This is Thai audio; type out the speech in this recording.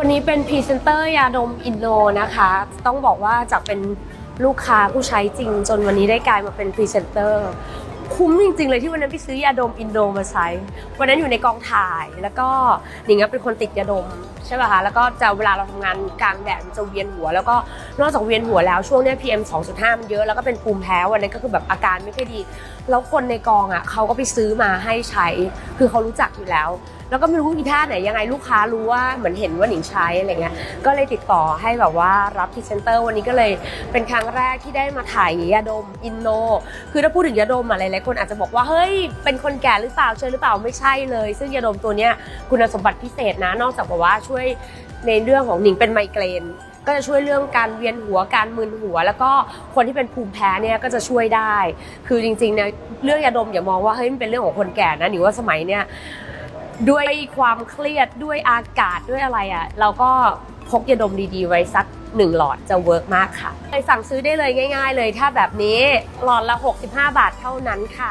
วันนี้เป็นพรีเซนเตอร์ยาดมอินโนนะคะ ต้องบอกว่าจากเป็นลูกค้าผู้ใช้จริง จนวันนี้ได้กลายมาเป็นพรีเซนเตอร์คุ้มจริงๆเลยที่วันนั้นไปซื้อยาดมอินโดมาใช้ วันนั้นอยู่ในกองถ่ายแล้วก็หนิงเป็นคนติดยาดมใช่ป่ะคะแล้วก็จะเวลาเราทำงานกลางแดดจะเวียนหัว แล้วก็นอกจากเวียนหัวแล้วช่วงนี้ PM 2.5 มันเยอะแล้วก็เป็นภูมิแพ้วันนั้นก็คือแบบอาการไม่ค่อยดี แล้วคนในกองอะเขาก็ไปซื้อมาให้ใช้ คือเขารู้จักอยู่แล้ว แล้วก็ไม่รู้อีท่าไหนยังไงลูกค้ารู้ว่าเหมือนเห็นว่าหนิงใช้อะไรเงี้ยก็เลยติดต่อให้แบบว่ารับพรีเซนเตอร์วันนี้ก็เลยเป็นครั้งแรกที่ได้มาถ่ายยาดมอินโนคือถ้าพูดถึงยาดมอะหลายๆคนอาจจะบอกว่าเฮ้ยเป็นคนแก่หรือเปล่าเจอหรือเปล่าไม่ใช่เลย ซึ่งยาดมตัวเนี้ยคุณสมบัติพิเศษนะนอกจากแบบว่าช่วยในเรื่องของหนิงเป็นไมเกรนก็จะช่วยเรื่องการเวียนหัวการมึนหัว แล้วก็คนที่เป็นภูมิแพ้เนี่ยก็จะช่วยได้ คือจริงๆเนี่ยเรื่องยาดมอย่ามองว่าเฮ้ยมันเป็นเรื่องของคนแก่นะหนิงว่าสมัยเนี่ย ด้วยความเครียดด้วยอากาศด้วยอะไรอะ เราก็พกยาดมดีๆ ไว้สักหนึ่งหลอดจะเวิร์กมากค่ะ ไปสั่งซื้อได้เลยง่าย ๆ เลยถ้าแบบนี้หลอดละ 65 บาทเท่านั้นค่ะ